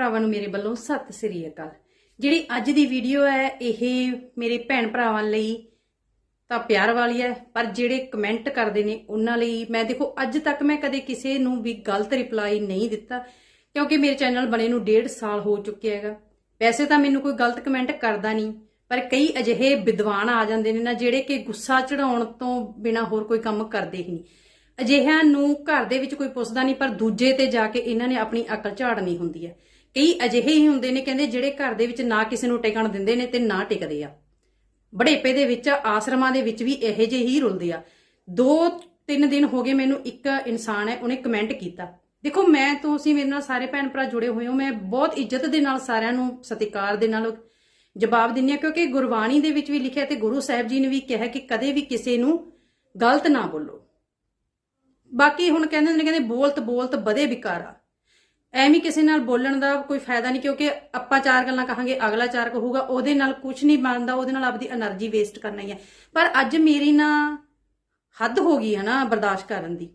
ਭਰਾਵਾਂ ਨੂੰ ਮੇਰੇ ਵੱਲੋਂ ਸਤਿ ਸ੍ਰੀ ਅਕਾਲ। ਜਿਹੜੀ ਅੱਜ ਦੀ ਵੀਡੀਓ ਹੈ, ਇਹ ਮੇਰੇ ਭੈਣ ਭਰਾਵਾਂ ਲਈ ਤਾਂ ਪਿਆਰ ਵਾਲੀ ਹੈ, ਪਰ ਜਿਹੜੇ ਕਮੈਂਟ ਕਰਦੇ ਨੇ, ਉਹਨਾਂ ਲਈ ਮੈਂ ਦੇਖੋ, ਅੱਜ ਤੱਕ ਮੈਂ ਕਦੇ ਕਿਸੇ ਨੂੰ ਵੀ ਗਲਤ ਰਿਪਲਾਈ ਨਹੀਂ ਦਿੱਤਾ, ਕਿਉਂਕਿ ਮੇਰੇ ਚੈਨਲ ਬਣੇ ਨੂੰ ਡੇਢ ਸਾਲ ਹੋ ਚੁੱਕਿਆ ਹੈਗਾ। ਵੈਸੇ ਤਾਂ ਮੈਨੂੰ ਕੋਈ ਗਲਤ ਕਮੈਂਟ ਕਰਦਾ ਨਹੀਂ, ਪਰ ਕਈ ਅਜਿਹੇ ਵਿਦਵਾਨ ਆ ਜਾਂਦੇ ਨੇ ਨਾ, ਜਿਹੜੇ ਕਿ ਗੁੱਸਾ ਚੜਾਉਣ ਤੋਂ ਬਿਨਾ ਹੋਰ ਕੋਈ ਕੰਮ ਕਰਦੇ ਹੀ ਨਹੀਂ। ਅਜਿਹਿਆਂ ਨੂੰ ਘਰ ਦੇ ਵਿੱਚ ਕੋਈ ਪੁੱਛਦਾ ਨਹੀਂ, ਪਰ ਦੂਜੇ ਤੇ ਜਾ ਕੇ ਇਹਨਾਂ ਨੇ ਆਪਣੀ ਅਕਲ ਝਾੜਨੀ ਹੁੰਦੀ ਹੈ। ਕਈ ਅਜਿਹੇ ਹੀ ਹੁੰਦੇ ਨੇ ਕਹਿੰਦੇ ਜਿਹੜੇ ਘਰ ਦੇ ਵਿੱਚ ਨਾ ਕਿਸੇ ਨੂੰ ਟਿਕਣ ਦਿੰਦੇ ਨੇ ਤੇ ਨਾ ਟਿਕਦੇ ਆ। ਬੜੇਪੇ ਦੇ ਵਿੱਚ ਆਸ਼ਰਮਾਂ ਦੇ ਵਿੱਚ ਵੀ ਇਹੋ ਜਿਹੇ ਹੀ ਰੁਲਦੇ ਆ। ਦੋ ਤਿੰਨ ਦਿਨ ਹੋ ਗਏ ਮੈਨੂੰ ਇੱਕ ਇਨਸਾਨ ਹੈ, ਉਹਨੇ ਕਮੈਂਟ ਕੀਤਾ। ਦੇਖੋ, ਮੈਂ ਤੁਸੀਂ ਮੇਰੇ ਨਾਲ ਸਾਰੇ ਭੈਣ ਭਰਾ ਜੁੜੇ ਹੋਏ ਹੋ, ਮੈਂ ਬਹੁਤ ਇੱਜ਼ਤ ਦੇ ਨਾਲ ਸਾਰਿਆਂ ਨੂੰ ਸਤਿਕਾਰ ਦੇ ਨਾਲ ਜਵਾਬ ਦਿੰਦੀ ਆ ਕਿਉਂਕਿ ਗੁਰਬਾਣੀ ਦੇ ਵਿੱਚ ਵੀ ਲਿਖਿਆ ਤੇ ਗੁਰੂ ਸਾਹਿਬ ਜੀ ਨੇ ਵੀ ਕਿਹਾ ਕਿ ਕਦੇ ਵੀ ਕਿਸੇ ਨੂੰ ਗਲਤ ਨਾ ਬੋਲੋ। ਬਾਕੀ ਹੁਣ ਕਹਿੰਦੇ ਨੇ, ਕਹਿੰਦੇ ਬੋਲਤ ਬੋਲਤ ਬਦੇ ਵਿਕਾਰਾ। ਐਵੇਂ ਕਿਸੇ ਨਾਲ ਬੋਲਣ ਦਾ ਕੋਈ ਫਾਇਦਾ ਨਹੀਂ, ਕਿਉਂਕਿ ਆਪਾਂ ਚਾਰ ਗੱਲਾਂ ਕਹਾਂਗੇ, ਅਗਲਾ ਚਾਰ ਕਹੂਗਾ, ਉਹਦੇ ਨਾਲ ਕੁਝ ਨਹੀਂ ਬਣਦਾ, ਉਹਦੇ ਨਾਲ ਆਪਦੀ એનર્ਜੀ ਵੇਸਟ ਕਰਨਾ ਹੀ ਹੈ। ਪਰ ਅੱਜ ਮੇਰੀ ਨਾ ਹੱਦ ਹੋ ਗਈ ਹੈ ਨਾ ਬਰਦਾਸ਼ਤ ਕਰਨ ਦੀ।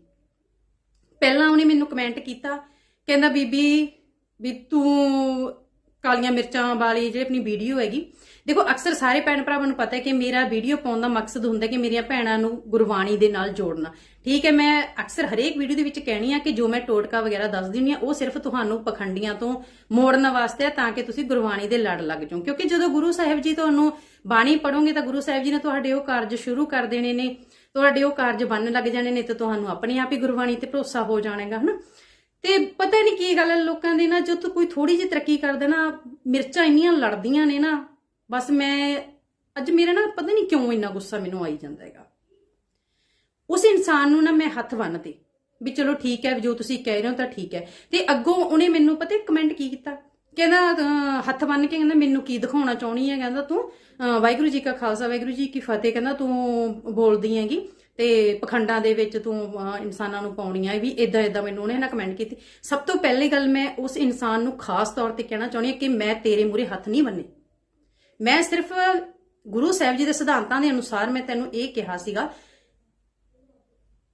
ਪਹਿਲਾਂ ਉਹਨੇ ਮੈਨੂੰ ਕਮੈਂਟ ਕੀਤਾ, ਕਹਿੰਦਾ, ਬੀਬੀ, ਵੀ ਤੂੰ ਕਾਲੀਆਂ ਮਿਰਚਾਂ ਵਾਲੀ ਜਿਹੜੀ ਆਪਣੀ ਵੀਡੀਓ ਹੈਗੀ। ਦੇਖੋ, ਅਕਸਰ ਸਾਰੇ ਭੈਣ ਭਰਾਵਾਂ ਨੂੰ ਪਤਾ ਹੈ ਕਿ ਮੇਰਾ ਵੀਡੀਓ ਪਾਉਣ ਦਾ ਮਕਸਦ ਹੁੰਦਾ ਕਿ ਮੇਰੀਆਂ ਭੈਣਾਂ ਨੂੰ ਗੁਰਬਾਣੀ ਦੇ ਨਾਲ ਜੋੜਨਾ। ਠੀਕ ਹੈ, ਮੈਂ ਅਕਸਰ ਹਰੇਕ ਵੀਡੀਓ ਦੇ ਵਿੱਚ ਕਹਿਣੀ ਆ ਕਿ ਜੋ ਮੈਂ ਟੋਟਕਾ ਵਗੈਰਾ ਦੱਸਦੀ ਹੁੰਦੀ ਆ ਉਹ ਸਿਰਫ ਤੁਹਾਨੂੰ ਪਖੰਡੀਆਂ ਤੋਂ ਮੋੜਨ ਵਾਸਤੇ ਆ, ਤਾਂ ਕਿ ਤੁਸੀਂ ਗੁਰਬਾਣੀ ਦੇ ਲੜ ਲੱਗ ਜਾਓ। ਕਿਉਂਕਿ ਜਦੋਂ ਗੁਰੂ ਸਾਹਿਬ ਜੀ ਤੁਹਾਨੂੰ ਬਾਣੀ ਪੜੋਗੇ ਤਾਂ ਗੁਰੂ ਸਾਹਿਬ ਜੀ ਨੇ ਤੁਹਾਡੇ ਉਹ ਕਾਰਜ ਸ਼ੁਰੂ ਕਰ ਦੇਣੇ ਨੇ, ਤੁਹਾਡੇ ਉਹ ਕਾਰਜ ਬਣਨ ਲੱਗ ਜਾਣੇ ਨੇ ਤੇ ਤੁਹਾਨੂੰ ਆਪਣੇ ਆਪ ਹੀ ਗੁਰਬਾਣੀ ਤੇ ਭਰੋਸਾ ਹੋ ਜਾਣੇਗਾ, ਹਨਾ? ਤੇ ਪਤਾ ਨਹੀਂ ਕੀ ਗੱਲ ਹੈ ਲੋਕਾਂ ਦੀ ਨਾ ਜਦੋਂ ਕੋਈ ਥੋੜੀ ਜਿਹੀ ਤਰੱਕੀ ਕਰਦਾ ਨਾ ਮਿਰਚਾਂ ਇੰਨੀਆਂ ਲੜਦੀਆਂ ਨੇ ਨਾ ਬਸ ਮੈਂ ਅੱਜ ਮੇਰਾ ਨਾ ਪਤਾ ਨਹੀਂ ਕਿਉਂ ਇੰਨਾ ਗੁੱਸਾ ਮੈਨੂੰ ਆਈ ਜਾਂਦਾ ਹੈਗਾ। ਉਸ ਇਨਸਾਨ ਨੂੰ ਨਾ ਮੈਂ ਹੱਥ ਬੰਨਤੇ ਵੀ ਚਲੋ ਠੀਕ ਹੈ ਜੋ ਤੁਸੀਂ ਕਹਿ ਰਹੇ ਹੋ ਤਾਂ ਠੀਕ ਹੈ। ਤੇ ਅੱਗੋਂ ਉਹਨੇ ਮੈਨੂੰ ਪਤਾ ਕਮੈਂਟ ਕੀ ਕੀਤਾ? ਕਹਿੰਦਾ ਅਹ, ਹੱਥ ਬੰਨ ਕੇ ਕਹਿੰਦਾ ਮੈਨੂੰ ਕੀ ਦਿਖਾਉਣਾ ਚਾਹਣੀ ਹੈ? ਕਹਿੰਦਾ ਤੂੰ ਵਾਹਿਗੁਰੂ ਜੀ ਕਾ ਖਾਲਸਾ ਵਾਹਿਗੁਰੂ ਜੀ ਕੀ ਫਤਿਹ। ਕਹਿੰਦਾ ਤੂੰ ਬੋਲਦੀ ਹੈਗੀ। ਤੇ ਪਖੰਡਾਂ ਦੇ ਵਿੱਚ ਤੂੰ ਇਨਸਾਨਾਂ ਨੂੰ ਪਾਉਣੀਆਂ ਵੀ ਇਦਾਂ ਇਦਾਂ ਮੈਨੂੰ ਉਹਨੇ ਨਾ ਕਮੈਂਟ ਕੀਤੀ। ਸਭ ਤੋਂ ਪਹਿਲੀ ਗੱਲ ਮੈਂ ਉਸ ਇਨਸਾਨ ਨੂੰ ਖਾਸ ਤੌਰ ਤੇ ਕਹਿਣਾ ਚਾਹੁੰਦੀ ਹਾਂ ਕਿ ਮੈਂ ਤੇਰੇ ਮੂਰੇ ਹੱਥ ਨਹੀਂ ਬੰਨੇ ਮੈਂ ਸਿਰਫ ਗੁਰੂ ਸਾਹਿਬ ਜੀ ਦੇ ਸਿਧਾਂਤਾਂ ਦੇ ਅਨੁਸਾਰ ਮੈਂ ਤੈਨੂੰ ਇਹ ਕਿਹਾ ਸੀਗਾ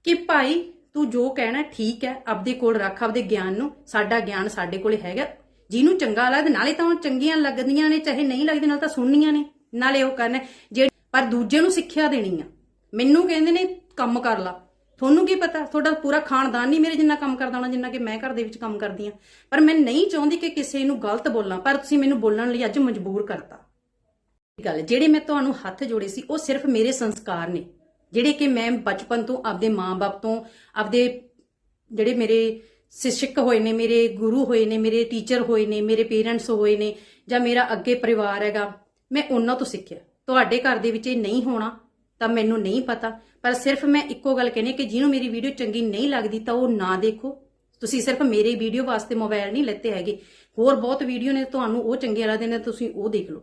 ਕਿ ਭਾਈ, ਤੂੰ ਜੋ ਕਹਿਣਾ ਠੀਕ ਹੈ, ਆਪਦੇ ਕੋਲ ਰੱਖ ਆਪਦੇ ਗਿਆਨ ਨੂੰ, ਸਾਡਾ ਗਿਆਨ ਸਾਡੇ ਕੋਲੇ ਹੈਗਾ। ਜਿਹਨੂੰ ਚੰਗਾ ਲੱਗਦਾ, ਨਾਲੇ ਤਾਂ ਉਹ ਚੰਗੀਆਂ ਲੱਗਦੀਆਂ ਨੇ, ਚਾਹੇ ਨਹੀਂ ਲੱਗਦੀਆਂ ਨਾਲ ਤਾਂ ਸੁਣਨੀਆਂ ਨੇ, ਨਾਲੇ ਉਹ ਕਰਨਾ ਜੇ ਪਰ ਦੂਜੇ ਨੂੰ ਸਿੱਖਿਆ ਦੇਣੀ ਆ। ਮੈਨੂੰ ਕਹਿੰਦੇ ਨੇ ਕੰਮ ਕਰ ਲਾ। ਤੁਹਾਨੂੰ ਕੀ ਪਤਾ? ਤੁਹਾਡਾ ਪੂਰਾ ਖਾਨਦਾਨ ਨਹੀਂ ਮੇਰੇ ਜਿੰਨਾ ਕੰਮ ਕਰਦਾ ਹੋਣਾ, ਜਿੰਨਾ ਕਿ ਮੈਂ ਘਰ ਦੇ ਵਿੱਚ ਕੰਮ ਕਰਦੀ ਆ ਪਰ ਮੈਂ ਨਹੀਂ ਚਾਹੁੰਦੀ ਕਿ ਕਿਸੇ ਨੂੰ ਗਲਤ ਬੋਲਾਂ, ਪਰ ਤੁਸੀਂ ਮੈਨੂੰ ਬੋਲਣ ਲਈ ਅੱਜ ਮਜਬੂਰ ਕਰਤਾ। ਗੱਲ, ਜਿਹੜੇ ਮੈਂ ਤੁਹਾਨੂੰ ਹੱਥ ਜੋੜੇ ਸੀ, ਉਹ ਸਿਰਫ ਮੇਰੇ ਸੰਸਕਾਰ ਨੇ। ਜਿਹੜੇ ਕਿ ਮੈਂ ਬਚਪਨ ਤੋਂ ਆਪਦੇ ਮਾਂ-ਬਾਪ ਤੋਂ, ਆਪਦੇ ਜਿਹੜੇ ਮੇਰੇ ਸਿਸ਼ਕ ਹੋਏ ਨੇ, ਮੇਰੇ ਗੁਰੂ ਹੋਏ ਨੇ, ਮੇਰੇ ਟੀਚਰ ਹੋਏ ਨੇ, ਮੇਰੇ ਪੇਰੈਂਟਸ ਹੋਏ ਨੇ ਜਾਂ ਮੇਰਾ ਅੱਗੇ ਪਰਿਵਾਰ ਹੈਗਾ, ਮੈਂ ਉਹਨਾਂ ਤੋਂ ਸਿੱਖਿਆ। ਤੁਹਾਡੇ ਘਰ ਦੇ ਵਿੱਚ ਇਹ ਨਹੀਂ ਹੋਣਾ। ਤਾਂ ਮੈਨੂੰ ਨਹੀਂ ਪਤਾ। ਪਰ ਸਿਰਫ ਮੈਂ ਇੱਕੋ ਗੱਲ ਕਹਿੰਦੀ ਕਿ ਜਿਹਨੂੰ ਮੇਰੀ ਵੀਡੀਓ ਚੰਗੀ ਨਹੀਂ ਲੱਗਦੀ ਤਾਂ ਉਹ ਨਾ ਦੇਖੋ। ਤੁਸੀਂ ਸਿਰਫ ਮੇਰੀ ਵੀਡੀਓ ਵਾਸਤੇ ਮੋਬਾਈਲ ਨਹੀਂ ਲੈਤੇ ਹੈਗੇ। ਹੋਰ ਬਹੁਤ ਵੀਡੀਓ ਨੇ, ਤੁਹਾਨੂੰ ਉਹ ਚੰਗੇ ਲੱਗਦੇ ਨੇ ਤੁਸੀਂ ਉਹ ਦੇਖ ਲਓ।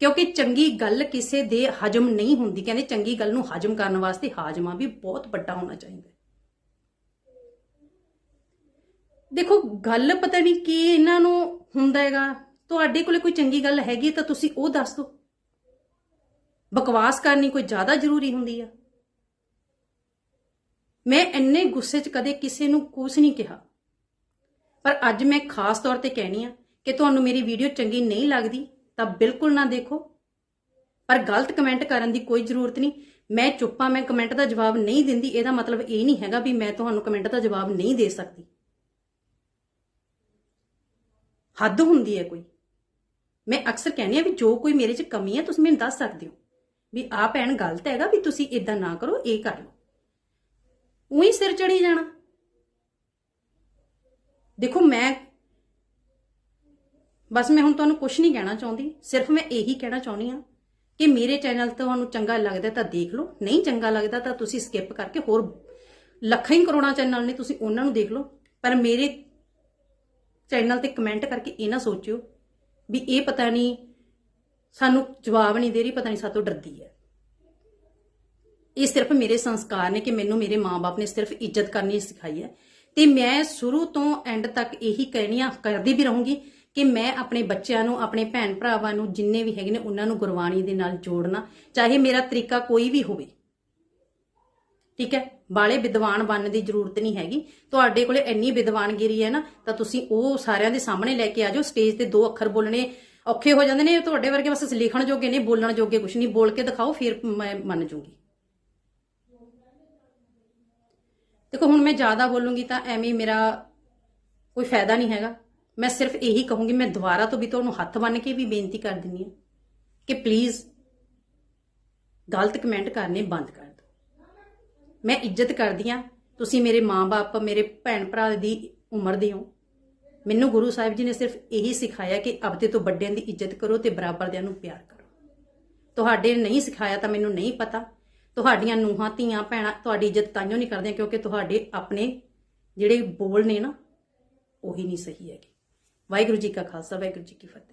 ਕਿਉਂਕਿ ਚੰਗੀ ਗੱਲ ਕਿਸੇ ਦੇ ਹਜਮ ਨਹੀਂ ਹੁੰਦੀ। ਕਹਿੰਦੇ ਚੰਗੀ ਗੱਲ ਨੂੰ ਹਜਮ ਕਰਨ ਵਾਸਤੇ ਹਾਜਮਾ ਵੀ ਬਹੁਤ ਵੱਡਾ ਹੋਣਾ ਚਾਹੀਦਾ ਦੇਖੋ, ਗੱਲ ਪਤਾ ਨਹੀਂ ਕੀ ਇਹਨਾਂ ਨੂੰ ਹੁੰਦਾ ਹੈਗਾ। ਤੁਹਾਡੇ ਕੋਲੇ ਕੋਈ ਚੰਗੀ ਗੱਲ ਹੈਗੀ ਤਾਂ ਤੁਸੀਂ ਉਹ ਦੱਸ ਦਿਓ। ਬਕਵਾਸ ਕਰਨੀ ਕੋਈ ਜ਼ਿਆਦਾ ਜ਼ਰੂਰੀ ਹੁੰਦੀ ਆ। ਮੈਂ ਇੰਨੇ ਗੁੱਸੇ 'ਚ ਕਦੇ ਕਿਸੇ ਨੂੰ ਕੁਝ ਨਹੀਂ ਕਿਹਾ। ਪਰ ਅੱਜ ਮੈਂ ਖਾਸ ਤੌਰ ਤੇ ਕਹਿਣੀ ਆ ਕਿ ਤੁਹਾਨੂੰ ਮੇਰੀ ਵੀਡੀਓ ਚੰਗੀ ਨਹੀਂ ਲੱਗਦੀ ਤਾਂ ਬਿਲਕੁਲ ਨਾ ਦੇਖੋ। ਪਰ ਗਲਤ ਕਮੈਂਟ ਕਰਨ ਦੀ ਕੋਈ ਜ਼ਰੂਰਤ ਨਹੀਂ। ਮੈਂ ਚੁੱਪਾਂ ਮੈਂ ਕਮੈਂਟ ਦਾ ਜਵਾਬ ਨਹੀਂ ਦਿੰਦੀ, ਇਹਦਾ ਮਤਲਬ ਇਹ ਨਹੀਂ ਹੈਗਾ ਵੀ ਮੈਂ ਤੁਹਾਨੂੰ ਕਮੈਂਟ ਦਾ ਜਵਾਬ ਨਹੀਂ ਦੇ ਸਕਦੀ। ਹੱਦ ਹੁੰਦੀ ਹੈ ਕੋਈ। ਮੈਂ ਅਕਸਰ ਕਹਿੰਦੀ ਆ ਵੀ ਜੋ ਕੋਈ ਮੇਰੇ 'ਚ ਕਮੀ ਹੈ ਤੁਸੀਂ ਮੈਨੂੰ ਦੱਸ ਸਕਦੇ ਹੋ। ਵੀ ਆਹ ਭੈਣ ਗਲਤ ਹੈਗਾ ਵੀ ਤੁਸੀਂ ਇਦਾਂ ਨਾ ਕਰੋ, ਇਹ ਕਰ ਲਓ। ਉਹੀ ਸਿਰ ਚੜੀ ਜਾਣਾ। ਦੇਖੋ ਮੈਂ, ਬਸ ਮੈਂ ਹੁਣ ਤੁਹਾਨੂੰ ਕੁਝ ਨਹੀਂ ਕਹਿਣਾ ਚਾਹੁੰਦੀ, ਸਿਰਫ ਮੈਂ ਇਹੀ ਕਹਿਣਾ ਚਾਹੁੰਦੀ ਆ ਕਿ ਮੇਰੇ ਚੈਨਲ ਤੁਹਾਨੂੰ ਚੰਗਾ ਲੱਗਦਾ ਤਾਂ ਦੇਖ ਲਓ, ਨਹੀਂ ਚੰਗਾ ਲੱਗਦਾ ਤਾਂ ਤੁਸੀਂ ਸਕਿਪ ਕਰਕੇ ਹੋਰ ਲੱਖਾਂ ਹੀ ਕਰੋੜਾਂ ਚੈਨਲ ਨੇ, ਤੁਸੀਂ ਉਹਨਾਂ ਨੂੰ ਦੇਖ ਲਓ। ਪਰ ਮੇਰੇ ਚੈਨਲ ਤੇ ਕਮੈਂਟ ਕਰਕੇ ਇਹ ਨਾ ਸੋਚਿਓ ਵੀ ਇਹ ਪਤਾ ਨਹੀਂ ਸਾਨੂੰ ਜਵਾਬ ਨਹੀਂ ਦੇ ਰਹੀ, ਪਤਾ ਨਹੀਂ ਸਾਤੋਂ ਡਰਦੀ ਹੈ। ਇਹ ਸਿਰਫ ਮੇਰੇ ਸੰਸਕਾਰ ਨੇ ਕਿ ਮੈਨੂੰ ਮੇਰੇ ਮਾਪੇ ਨੇ ਸਿਰਫ ਇੱਜ਼ਤ ਕਰਨੀ ਸਿਖਾਈ ਹੈ। ਤੇ ਮੈਂ ਸ਼ੁਰੂ ਤੋਂ ਐਂਡ ਤੱਕ ਇਹੀ ਕਹਿਣੀਆਂ ਕਰਦੀ ਵੀ ਰਹੂੰਗੀ ਕਿ ਮੈਂ ਆਪਣੇ ਬੱਚਿਆਂ ਨੂੰ, ਆਪਣੇ ਭੈਣ ਭਰਾਵਾਂ ਨੂੰ, ਜਿੰਨੇ ਵੀ ਹੈਗੇ ਨੇ, ਉਹਨਾਂ ਨੂੰ ਗੁਰਬਾਣੀ ਦੇ ਨਾਲ ਜੋੜਨਾ, ਚਾਹੇ ਮੇਰਾ ਤਰੀਕਾ ਕੋਈ ਵੀ ਹੋਵੇ। ਠੀਕ ਹੈ? ਬਾਲੇ ਵਿਦਵਾਨ ਬਣਨ ਦੀ ਜ਼ਰੂਰਤ ਨਹੀਂ ਹੈਗੀ। ਤੁਹਾਡੇ ਕੋਲੇ ਇੰਨੀ ਵਿਦਵਾਨਗਿਰੀ ਹੈ ਨਾ, ਤਾਂ ਤੁਸੀਂ ਉਹ ਸਾਰਿਆਂ ਦੇ ਸਾਹਮਣੇ ਲੈ ਕੇ ਆ ਜਾਓ, ਸਟੇਜ ਤੇ ਦੋ ਅੱਖਰ ਬੋਲਣੇ ਔਖੇ ਹੋ ਜਾਂਦੇ ਨੇ, ਤੁਹਾਡੇ ਵਰਗੇ ਬਸ ਲਿਖਣ ਜੋਗੇ ਨਹੀਂ ਬੋਲਣ ਜੋਗੇ ਕੁਝ ਨਹੀਂ, ਬੋਲ ਕੇ ਦਿਖਾਓ, ਫਿਰ ਮੈਂ ਮੰਨ ਜੂੰਗੀ। ਦੇਖੋ, ਹੁਣ ਮੈਂ ਜ਼ਿਆਦਾ ਬੋਲੂੰਗੀ ਤਾਂ ਐਵੇਂ ਮੇਰਾ ਕੋਈ ਫਾਇਦਾ ਨਹੀਂ ਹੈਗਾ। ਮੈਂ ਸਿਰਫ ਇਹੀ ਕਹੂੰਗੀ, ਮੈਂ ਦੁਬਾਰਾ ਤੋਂ ਵੀ ਤੁਹਾਨੂੰ ਹੱਥ ਬੰਨ ਕੇ ਵੀ ਬੇਨਤੀ ਕਰ ਦਿੰਨੀ ਹਾਂ ਕਿ ਪਲੀਜ਼ ਗਲਤ ਕਮੈਂਟ ਕਰਨੇ ਬੰਦ ਕਰ ਦਿਓ। ਮੈਂ ਇੱਜ਼ਤ ਕਰਦੀ ਆ ਤੁਸੀਂ ਮੇਰੇ ਮਾਂ-ਬਾਪ, ਮੇਰੇ ਭੈਣ ਭਰਾ ਦੀ ਉਮਰ ਦੇ ਹੋ ਮੈਨੂੰ ਗੁਰੂ ਸਾਹਿਬ ਜੀ ਨੇ ਸਿਰਫ ਇਹੀ ਸਿਖਾਇਆ ਕਿ ਆਪਦੇ ਤੋਂ ਵੱਡਿਆਂ ਦੀ ਇੱਜ਼ਤ ਕਰੋ ਤੇ ਬਰਾਬਰਦਿਆਂ ਨੂੰ ਪਿਆਰ ਕਰੋ। ਤੁਹਾਡੇ ਨਹੀਂ ਸਿਖਾਇਆ ਤਾਂ ਮੈਨੂੰ ਨਹੀਂ ਪਤਾ। ਤੁਹਾਡੀਆਂ ਨੂੰਹਾਂ, ਧੀਆਂ, ਭੈਣਾਂ ਤੁਹਾਡੀ ਇੱਜ਼ਤ ਤਾਂਿਓ ਨਹੀਂ ਕਰਦੀਆਂ ਕਿਉਂਕਿ ਤੁਹਾਡੇ ਆਪਣੇ ਜਿਹੜੇ ਬੋਲ ਨੇ ਨਾ, ਉਹੀ ਨਹੀਂ ਸਹੀ ਹੈਗੇ। ਵਾਹਿਗੁਰੂ ਜੀ ਕਾ ਖਾਲਸਾ, ਵਾਹਿਗੁਰੂ ਜੀ ਕੀ ਫਤਿਹ।